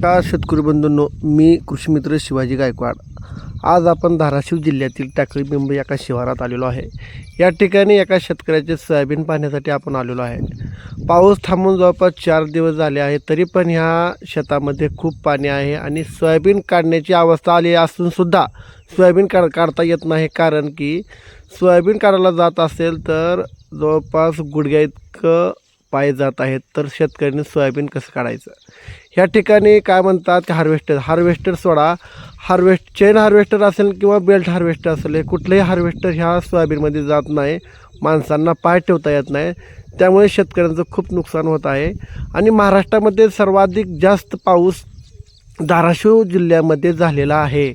नमस्कार शेतकरी बंधूंनो मी कृषीमित्र शिवाजी गायकवाड. आज आपण धाराशिव जिल्ह्यातील टाकळी बिंब एका शिवारात आलेलो आहे. या ठिकाणी एका शेतकऱ्याचे सोयाबीन पाहण्यासाठी आपण आलेलो आहे. पाऊस थांबून जवळपास चार दिवस झाले आहे तरी पण ह्या शेतामध्ये खूप पाणी आहे आणि सोयाबीन काढण्याची अवस्था आली असूनसुद्धा सोयाबीन काढ काढता येत नाही. कारण की सोयाबीन काढायला जात असेल तर जवळपास गुडघ्या इतकं पाय जात आहेत तर शेतकऱ्यांनी सोयाबीन कसं काढायचं? ह्या ठिकाणी काय म्हणतात की हार्वेस्टर हार्वेस्टर सोडा. हार्वेस्ट चेन हार्वेस्टर असेल किंवा बेल्ट हार्वेस्टर असेल हे कुठलंही हार्वेस्टर ह्या सोयाबीनमध्ये जात नाही. माणसांना पाय ठेवता येत नाही. त्यामुळे शेतकऱ्यांचं खूप नुकसान होत आहे. आणि महाराष्ट्रामध्ये सर्वाधिक जास्त पाऊस धाराशिव जिल्ह्यामध्ये झालेला आहे.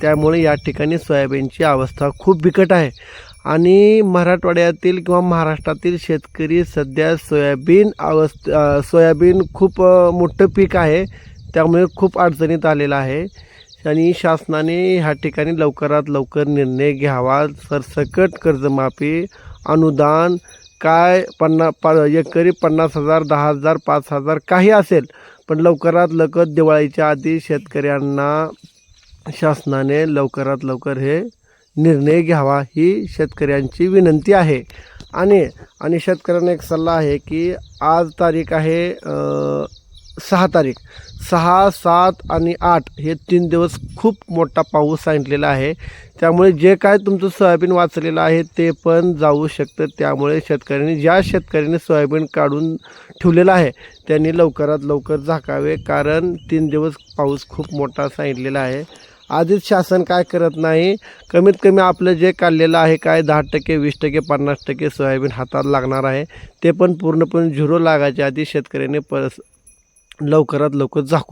त्यामुळे या ठिकाणी सोयाबीनची अवस्था खूप बिकट आहे. आणि मराठवाड्यातील किंवा महाराष्ट्रातील शेतकरी सध्या सोयाबीन अवस्थ सोयाबीन खूप मोठं पीक आहे. त्यामुळे खूप अडचणीत आलेलं आहे. आणि शासनाने ह्या ठिकाणी लवकरात लवकर निर्णय घ्यावा. सरसकट कर्जमाफी अनुदान काय पन्ना प एकरी पन्नास हजार दहा हजार पाच हजार काही असेल पण लवकरात लवकर दिवाळीच्या आधी शेतकऱ्यांना शासनाने लवकरात लवकर हे निर्णय घ्यावा ही शेतकऱ्यांची विनंती आहे. आणि आणि शेतकऱ्यांना एक सल्ला आहे की आज तारीख आहे सहा तारीख. सहा सात आणि आठ हे तीन दिवस खूप मोठा पाऊस सांगितलेला आहे. त्यामुळे जे काय तुमचं सोयाबीन वाचलेलं आहे ते पण जाऊ शकतं. त्यामुळे शेतकऱ्यांनी ज्या शेतकऱ्यांनी सोयाबीन काढून ठेवलेलं आहे त्यांनी लवकरात लवकर झाकावे. कारण तीन दिवस पाऊस खूप मोठा सांगितलेला आहे. आधीच शासन काय करत नाही? कमीत कमी आपलं जे काढलेलं आहे काय दहा टक्के वीस टक्के पन्नास टक्के सोयाबीन हातात लागणार आहे ते पण पूर्णपणे झिरो लागायच्या आधी शेतकऱ्याने परस लवकरात लवकर झाकू